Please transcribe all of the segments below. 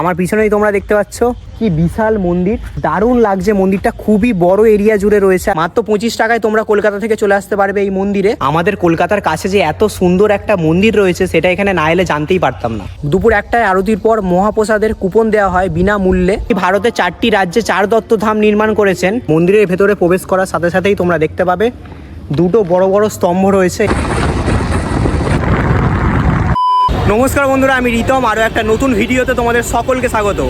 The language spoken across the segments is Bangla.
আমার পিছনেই তোমরা দেখতে পাচ্ছ। কি বিশাল মন্দির। দারুণ লাগছে। মন্দিরটা খুবই বড় এরিয়া জুড়ে রয়েছে। মাত্র পঁচিশ টাকায় তোমরা কলকাতা থেকে চলে আসতে পারবে এই মন্দিরে। আমাদের কলকাতার কাছে যে এত সুন্দর একটা মন্দির রয়েছে, সেটা এখানে না এলে জানতেই পারতাম না। দুপুর একটায় আরতির পর মহাপ্রসাদের কুপন দেওয়া হয় বিনামূল্যে। ভারতের চারটি রাজ্যে চার দত্ত ধাম নির্মাণ করেছেন। মন্দিরের ভেতরে প্রবেশ করার সাথে সাথেই তোমরা দেখতে পাবে। দুটো বড় বড় স্তম্ভ রয়েছে। নমস্কার বন্ধুরা আমি রীতম। আরও একটা নতুন ভিডিওতে তোমাদের সকলকে স্বাগত।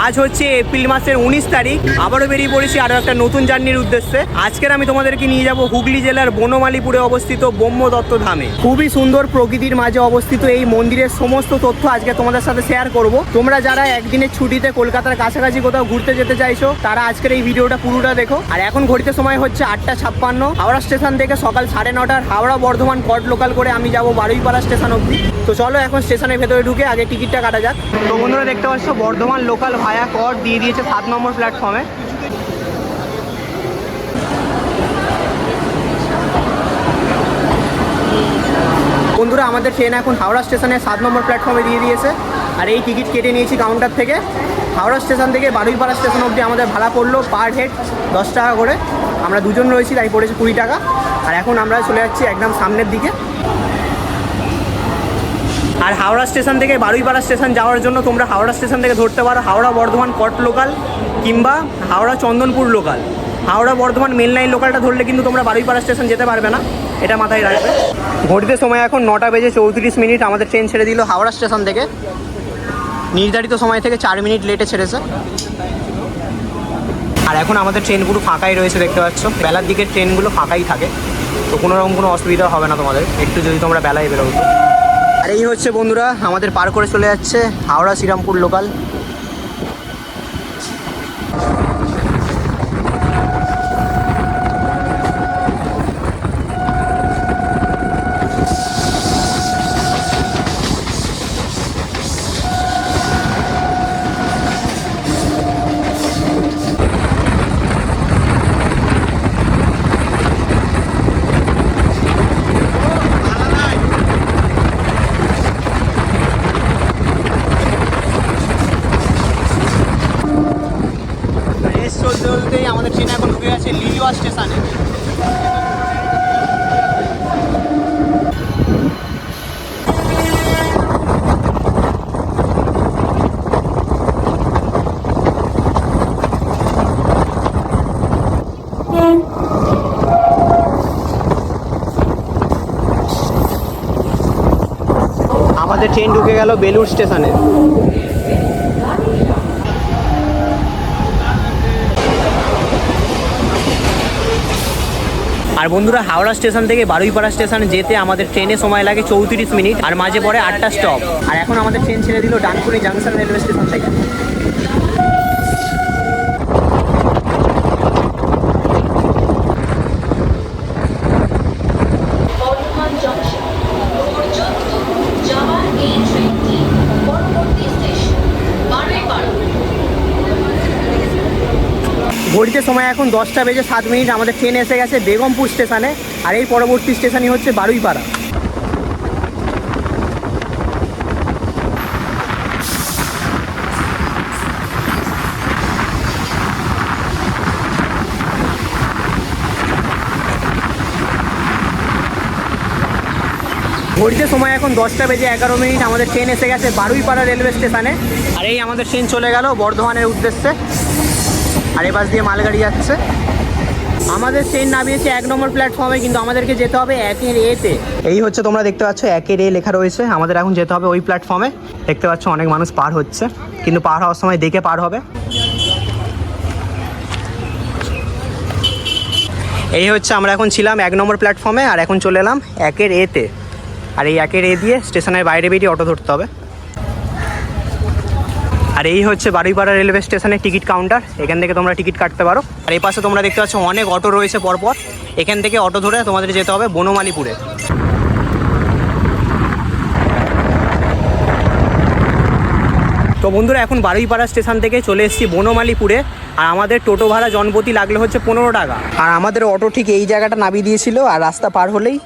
আজ হচ্ছে এপ্রিল মাসের উনিশ তারিখ। আবারও বেরিয়ে পড়েছি আরও একটা নতুন জার্নির উদ্দেশ্যে। আজকের আমি তোমাদেরকে নিয়ে যাব হুগলি জেলার বনমালীপুরে অবস্থিত ব্রহ্মদত্ত ধামে। খুবই সুন্দর প্রকৃতির মাঝে অবস্থিত এই মন্দিরের সমস্ত তথ্য আজকে তোমাদের সাথে শেয়ার করব। তোমরা যারা একদিনের ছুটিতে কলকাতার কাছাকাছি কোথাও ঘুরতে যেতে চাইছো, তারা আজকের এই ভিডিওটা পুরোটা দেখো। আর এখন ঘড়িতে সময় হচ্ছে আটটা ছাপ্পান্ন। হাওড়া স্টেশন থেকে সকাল সাড়ে নটার হাওড়া বর্ধমান কট লোকাল করে আমি যাব বারুইপাড়া স্টেশন অবধি। তো চলো এখন স্টেশনের ভেতরে ঢুকে আগে টিকিটটা কাটা যাক। তো বন্ধুরা দেখতে পাচ্ছ বর্ধমান লোকাল ভায়া কর দিয়ে দিয়েছে সাত নম্বর প্ল্যাটফর্মে বন্ধুরা, আমাদের ট্রেন এখন হাওড়া স্টেশনে সাত নম্বর প্ল্যাটফর্মে দিয়ে দিয়েছে। আর এই টিকিট কেটে নিয়েছি কাউন্টার থেকে। হাওড়া স্টেশন থেকে বারুইপাড়া স্টেশন অবধি আমাদের ভাড়া পড়ল পার হেড দশ টাকা করে। আমরা দুজন রয়েছি, তাই পড়েছি কুড়ি টাকা। আর এখন আমরা চলে যাচ্ছি একদম সামনের দিকে। আর হাওড়া স্টেশন থেকে বারুইপাড়া স্টেশন যাওয়ার জন্য তোমরা হাওড়া স্টেশন থেকে ধরতে পারো হাওড়া বর্ধমান কট লোকাল কিংবা Howrah Chandanpur local Howrah Bardhaman main line লোকালটা ধরলে কিন্তু তোমরা বারুইপাড়া স্টেশন যেতে পারবে না, এটা মাথায় রাখবে। ঘড়িতে সময় এখন নটা বেজে চৌত্রিশ মিনিট, আমাদের ট্রেন ছেড়ে দিল হাওড়া স্টেশন থেকে। নির্ধারিত সময় থেকে চার মিনিট লেটে ছেড়েছে। আর এখন আমাদের ট্রেন পুরো ফাঁকাই রয়েছে, দেখতে পাচ্ছ। বেলার দিকের ট্রেনগুলো ফাঁকাই থাকে। তো কোনো রকম কোনো অসুবিধা হবে না তোমাদের। একটু যদি তোমরা বেলায় বেরোতো আর এই হচ্ছে বন্ধুরা আমাদের পার করে চলে যাচ্ছে হাওড়া শ্রীরামপুর লোকাল ঢুকে গেছে লিলুয়া স্টেশনে। আমাদের ট্রেন ঢুকে গেল বেলুর স্টেশনে। আর বন্ধুরা, হাওড়া স্টেশন থেকে বারুইপাড়া স্টেশন যেতে আমাদের ট্রেনে সময় লাগে চৌত্রিশ মিনিট আর মাঝে পরে আটটা স্টপ আর এখন আমাদের ট্রেন ছেড়ে দিল ডানকুনি জাংশন রেলওয়ে স্টেশন থেকে বর্ধমান জংশন নম্বর চোদ্দ যাওয়ার এই ট্রেনটি পরবর্তী স্টেশন বারুইপাড়া ঘড়িতে সময় এখন দশটা বেজে সাত মিনিট, আমাদের ট্রেন এসে গেছে বেগমপুর স্টেশনে, আর এই পরবর্তী স্টেশনই হচ্ছে বারুইপাড়া। ঘড়িতে সময় এখন দশটা বেজে এগারো মিনিট, আমাদের ট্রেন এসে গেছে বারুইপাড়া রেলওয়ে স্টেশনে, আর এই আমাদের ট্রেন চলে গেল বর্ধমানের উদ্দেশ্যে। আর এ পাশ দিয়ে মালগাড়ি যাচ্ছে। আমাদের ট্রেন নামিয়েছে এক নম্বর প্ল্যাটফর্মে কিন্তু আমাদেরকে যেতে হবে একের এতে। এই হচ্ছে তোমরা দেখতে পাচ্ছ, একের এ লেখা রয়েছে। আমাদের এখন যেতে হবে ওই প্ল্যাটফর্মে দেখতে পাচ্ছ অনেক মানুষ পার হচ্ছে, কিন্তু পার হওয়ার সময় দেখে পার হবে। এই হচ্ছে আমরা এখন ছিলাম এক নম্বর প্ল্যাটফর্মে আর এখন চলে এলাম একের এতে। আর এই একের এ দিয়ে স্টেশনের বাইরে বেরিয়ে অটো ধরতে হবে। আর এই হচ্ছে বারুইপাড়া রেলওয়ে স্টেশনের টিকিট কাউন্টার। এখান থেকে তোমরা টিকিট কাটতে পারো। আর এই পাশে তোমরা দেখতে পাচ্ছ অনেক অটো রয়েছে পরপর। এখান থেকে অটো ধরে তোমাদের যেতে হবে বনমালীপুরে। তো বন্ধুরা, এখন বারুইপাড়া স্টেশন থেকে চলে এসেছি বনমালীপুরে। আর আমাদের টোটো ভাড়া জনপতি লাগলে হচ্ছে পনেরো টাকা। আর আমাদের অটো ঠিক এই জায়গাটা নামিয়ে দিয়েছিল, আর রাস্তা পার হলেই।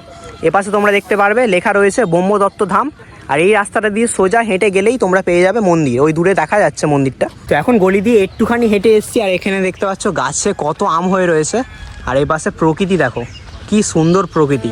এপাশে তোমরা দেখতে পারবে, লেখা রয়েছে ব্রহ্মদত্ত ধাম। আর এই রাস্তাটা দিয়ে সোজা হেঁটে গেলেই তোমরা পেয়ে যাবে মন্দির। ওই দূরে দেখা যাচ্ছে মন্দিরটা। তো এখন গলি দিয়ে একটুখানি হেঁটে এসছি, আর এখানে দেখতে পাচ্ছ গাছে কত আম হয়ে রয়েছে। আর এই পাশে প্রকৃতি দেখো, কি সুন্দর প্রকৃতি।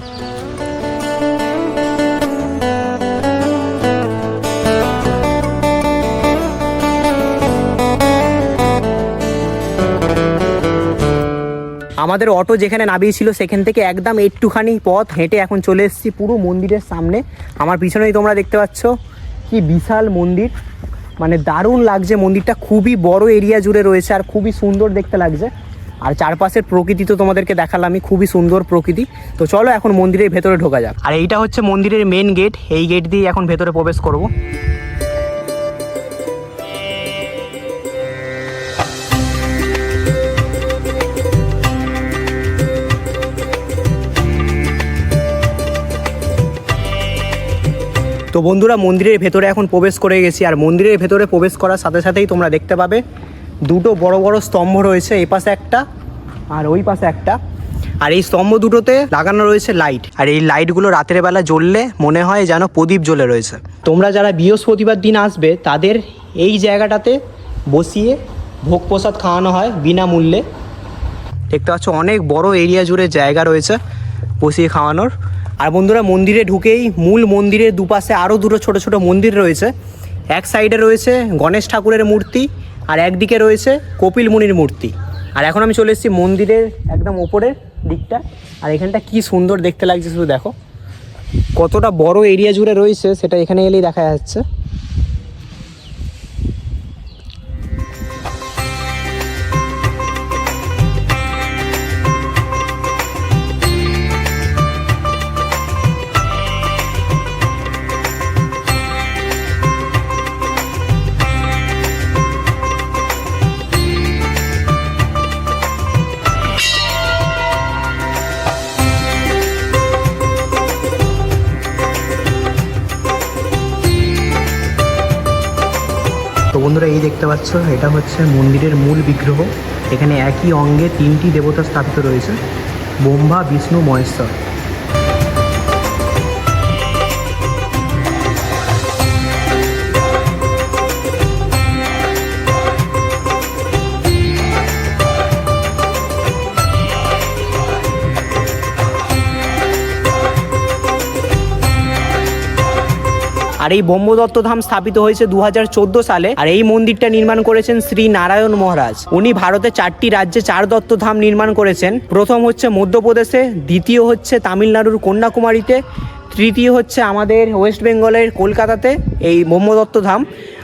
আমাদের অটো যেখানে নামিয়েছিল সেখান থেকে একদম একটুখানি পথ হেঁটে এখন চলে এসেছি পুরো মন্দিরের সামনে। আমার পিছনেই তোমরা দেখতে পাচ্ছ, কি বিশাল মন্দির। মানে দারুণ লাগছে, মন্দিরটা খুবই বড় এরিয়া জুড়ে রয়েছে আর খুবই সুন্দর দেখতে লাগছে। আর চারপাশের প্রকৃতি তো তোমাদেরকে দেখালামই, খুবই সুন্দর প্রকৃতি। তো চলো এখন মন্দিরের ভেতরে ঢোকা যাক। আর এইটা হচ্ছে মন্দিরের মেন গেট এই গেট দিয়ে এখন ভেতরে প্রবেশ করব। তো বন্ধুরা, মন্দিরের ভেতরে এখন প্রবেশ করে গেছি। আর মন্দিরের ভেতরে প্রবেশ করার সাথে সাথেই তোমরা দেখতে পাবে, দুটো বড় বড় স্তম্ভ রয়েছে এই পাশে একটা আর ওই পাশে একটা। আর এই স্তম্ভ দুটোতে লাগানো রয়েছে লাইট আর এই লাইটগুলো রাতের বেলা জ্বললে মনে হয় যেন প্রদীপ জ্বলে রয়েছে। তোমরা যারা বৃহস্পতিবার দিন আসবে, তাদের এই জায়গাটাতে বসিয়ে ভোগ প্রসাদ খাওয়ানো হয় বিনামূল্যে। দেখতে পাচ্ছ, অনেক বড় এরিয়া জুড়ে জায়গা রয়েছে বসিয়ে খাওয়ানোর। আর বন্ধুরা, মন্দিরে ঢুকেই মূল মন্দিরের দুপাশে আরও দুটো ছোট ছোট মন্দির রয়েছে। এক সাইডে রয়েছে গণেশ ঠাকুরের মূর্তি আর একদিকে রয়েছে কপিল মুনির মূর্তি। আর এখন আমি চলে এসেছি মন্দিরের একদম ওপরের দিকটা। আর এখানটা কি সুন্দর দেখতে লাগছে শুধু দেখো। কতটা বড় এরিয়া জুড়ে রয়েছে সেটা এখানে এলেই দেখা যাচ্ছে। বন্ধুরা, এই দেখতে পাচ্ছ, এটা হচ্ছে মন্দিরের মূল বিগ্রহ। এখানে একই অঙ্গে তিনটি দেবতা স্থাপিত রয়েছে। ব্রহ্মা, বিষ্ণু, মহেশ্বর। আর এই ব্রহ্মদত্ত ধাম স্থাপিত হয়েছে দু হাজার চোদ্দ সালে, আর এই মন্দিরটা নির্মাণ করেছেন শ্রী নারায়ণ মহারাজ। উনি ভারতে চারটি রাজ্যে চার দত্ত ধাম নির্মাণ করেছেন। প্রথম হচ্ছে মধ্যপ্রদেশে, দ্বিতীয় হচ্ছে তামিলনাড়ুর কন্যাকুমারীতে, তৃতীয় হচ্ছে আমাদের ওয়েস্ট বেঙ্গলের কলকাতাতে এই ব্রহ্মদত্ত ধাম,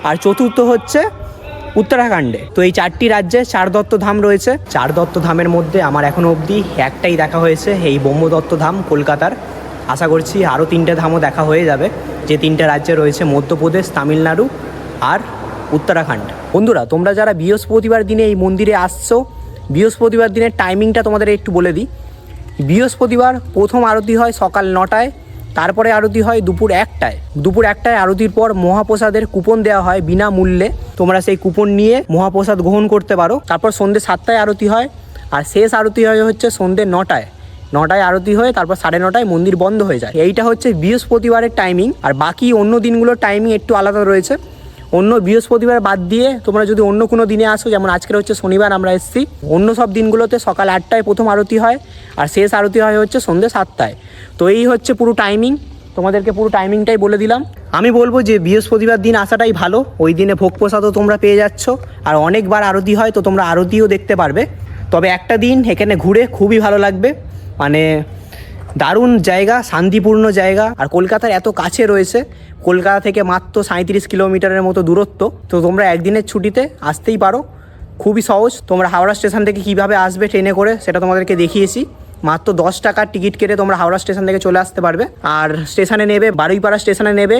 আর চতুর্থ হচ্ছে উত্তরাখণ্ডে। তো এই চারটি রাজ্যে চার দত্ত ধাম রয়েছে। চার দত্ত ধামের মধ্যে আমার এখনও অবধি একটাই দেখা হয়েছে, এই ব্রহ্মদত্ত ধাম কলকাতার। আশা করছি আরও তিনটে ধামও দেখা হয়ে যাবে। যে তিনটে রাজ্যে রয়েছে, মধ্যপ্রদেশ, তামিলনাড়ু আর উত্তরাখণ্ড। বন্ধুরা, তোমরা যারা বৃহস্পতিবার দিনে এই মন্দিরে আসছো, বৃহস্পতিবার দিনের টাইমিংটা তোমাদের একটু বলে দিই। বৃহস্পতিবার প্রথম আরতি হয় সকাল নটায়, তারপরে আরতি হয় দুপুর একটায়। দুপুর একটায় আরতির পর মহাপ্রসাদের কুপন দেওয়া হয় বিনামূল্যে। তোমরা সেই কুপন নিয়ে মহাপ্রসাদ গ্রহণ করতে পারো। তারপর সন্ধ্যে সাতটায় আরতি হয়, আর শেষ আরতি হয় হচ্ছে সন্ধ্যে নটায়। নটায় আরতি হয়ে তারপর সাড়ে নটায় মন্দির বন্ধ হয়ে যায়। এইটা হচ্ছে বৃহস্পতিবারের টাইমিং আর বাকি অন্য দিনগুলোর টাইমিং একটু আলাদা রয়েছে। অন্য বৃহস্পতিবার বাদ দিয়ে তোমরা যদি অন্য কোনো দিনে আসো, যেমন আজকের হচ্ছে শনিবার আমরা এসেছি, অন্য সব দিনগুলোতে সকাল আটটায় প্রথম আরতি হয়, আর শেষ আরতি হয় হচ্ছে সন্ধ্যে সাতটায়। তো এই হচ্ছে পুরো টাইমিং তোমাদেরকে পুরো টাইমিংটাই বলে দিলাম। আমি বলব যে বৃহস্পতিবার দিন আসাটাই ভালো, ওই দিনে ভোগ প্রসাদও তোমরা পেয়ে যাচ্ছ, আর অনেকবার আরতি হয় তো তোমরা আরতিও দেখতে পারবে। তবে একটা দিন এখানে ঘুরে খুবই ভালো লাগবে। মানে দারুণ জায়গা, শান্তিপূর্ণ জায়গা। আর কলকাতার এত কাছে রয়েছে, কলকাতা থেকে মাত্র সাঁত্রিশ কিলোমিটারের মতো দূরত্ব। তো তোমরা একদিনের ছুটিতে আসতেই পারো। খুবই সহজ, তোমরা হাওড়া স্টেশন থেকে কীভাবে আসবে ট্রেনে করে সেটা তোমাদেরকে দেখিয়েছি। মাত্র দশ টাকার টিকিট কেটে তোমরা হাওড়া স্টেশন থেকে চলে আসতে পারবে। আর স্টেশনে নেবে, বারুইপাড়া স্টেশনে নেবে।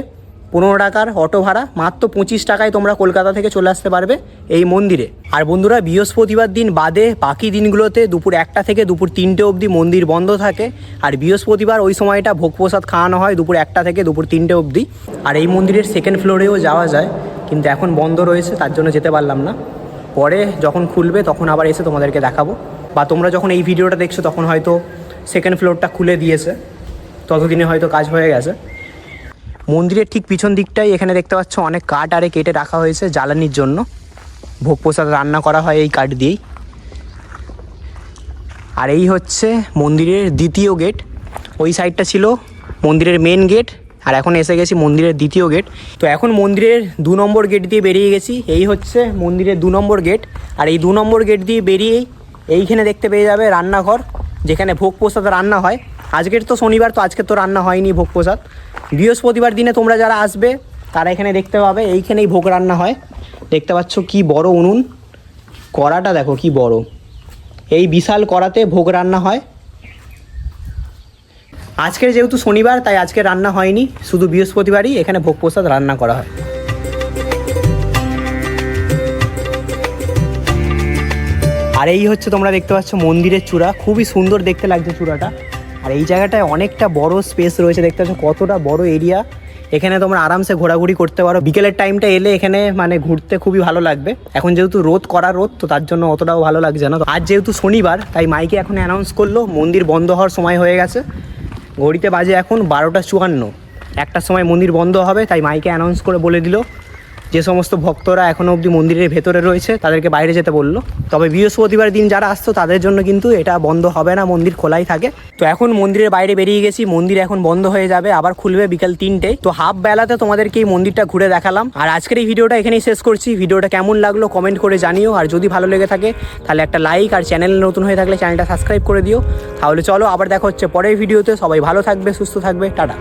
পনেরো টাকার অটো ভাড়া, মাত্র পঁচিশ টাকায় তোমরা কলকাতা থেকে চলে আসতে পারবে এই মন্দিরে। আর বন্ধুরা, বৃহস্পতিবার দিন বাদে বাকি দিনগুলোতে দুপুর একটা থেকে দুপুর তিনটে অবধি মন্দির বন্ধ থাকে। আর বৃহস্পতিবার ওই সময়টা ভোগ প্রসাদ খাওয়ানো হয় দুপুর একটা থেকে দুপুর তিনটে অবধি। আর এই মন্দিরের সেকেন্ড ফ্লোরেও যাওয়া যায়, কিন্তু এখন বন্ধ রয়েছে, তার জন্য যেতে পারলাম না। পরে যখন খুলবে, তখন আবার এসে তোমাদেরকে দেখাবো। বা তোমরা যখন এই ভিডিওটা দেখছ, তখন হয়তো সেকেন্ড ফ্লোরটা খুলে দিয়েছে। ততদিনে হয়তো কাজ হয়ে গেছে। মন্দিরের ঠিক পিছন দিকটাই এখানে দেখতে পাচ্ছ অনেক কাঠ আরে কেটে রাখা হয়েছে জ্বালানির জন্য। ভোগ প্রসাদ রান্না করা হয় এই কাঠ দিয়েই। আর এই হচ্ছে মন্দিরের দ্বিতীয় গেট। ওই সাইডটা ছিল মন্দিরের মেন গেট আর এখন এসে গেছি মন্দিরের দ্বিতীয় গেট তো এখন মন্দিরের দু নম্বর গেট দিয়ে বেরিয়ে গেছি। এই হচ্ছে মন্দিরের দু নম্বর গেট আর এই দু নম্বর গেট দিয়ে বেরিয়েই এইখানে দেখতে পেয়ে যাবে রান্নাঘর, যেখানে ভোগ প্রসাদ রান্না হয়। আজকের তো শনিবার, তো আজকে তো রান্না হয়নি ভোগ প্রসাদ। বৃহস্পতিবার দিনে তোমরা যারা আসবে, তারা এখানে দেখতে পাবে, এইখানেই ভোগ রান্না হয়। দেখতে পাচ্ছ কি বড় উনুন। কড়াটা দেখো কি বড়। এই বিশাল কড়াতে ভোগ রান্না হয়। আজকের যেহেতু শনিবার, তাই আজকে রান্না হয়নি। শুধু বৃহস্পতিবারই এখানে ভোগ প্রসাদ রান্না করা হয়। আর এই হচ্ছে তোমরা দেখতে পাচ্ছ মন্দিরের চূড়া। খুবই সুন্দর দেখতে লাগছে চূড়াটা। আর এই জায়গাটায় অনেকটা বড় স্পেস রয়েছে, দেখতে পাচ্ছ কতটা বড় এরিয়া এখানে তোমরা আরামসে ঘোরাঘুরি করতে পারো। বিকেলের টাইমটা এলে এখানে মানে ঘুরতে খুবই ভালো লাগবে। এখন যেহেতু রোদ করা রোদ, তো তার জন্য অতটাও ভালো লাগছে না। আজ যেহেতু শনিবার, তাই মাইকে এখন অ্যানাউন্স করল, মন্দির বন্ধ হওয়ার সময় হয়ে গেছে। ঘড়িতে বাজে এখন বারোটা চুয়ান্ন। একটার সময় মন্দির বন্ধ হবে, তাই মাইকে অ্যানাউন্স করে বলে দিল। যে সমস্ত ভক্তরা এখনও অবধি মন্দিরের ভেতরে রয়েছে, তাদেরকে বাইরে যেতে বলল। তবে বৃহস্পতিবার দিন যারা আসতো, তাদের জন্য কিন্তু এটা বন্ধ হবে না, মন্দির খোলাই থাকে। তো এখন মন্দিরের বাইরে বেরিয়ে গেছি, মন্দির এখন বন্ধ হয়ে যাবে, আবার খুলবে বিকাল তিনটে। তো হাফ বেলাতে তোমাদেরকে এই মন্দিরটা ঘুরে দেখালাম। আর আজকের এই ভিডিওটা এখানেই শেষ করছি। ভিডিওটা কেমন লাগল কমেন্ট করে জানিও। আর যদি ভালো লেগে থাকে, তাহলে একটা লাইক আর চ্যানেল নতুন হয়ে থাকলে চ্যানেলটা সাবস্ক্রাইব করে দিও। তাহলে চলো, আবার দেখা হচ্ছে পরের ভিডিওতে। সবাই ভালো থাকবে, সুস্থ থাকবে, টাটা।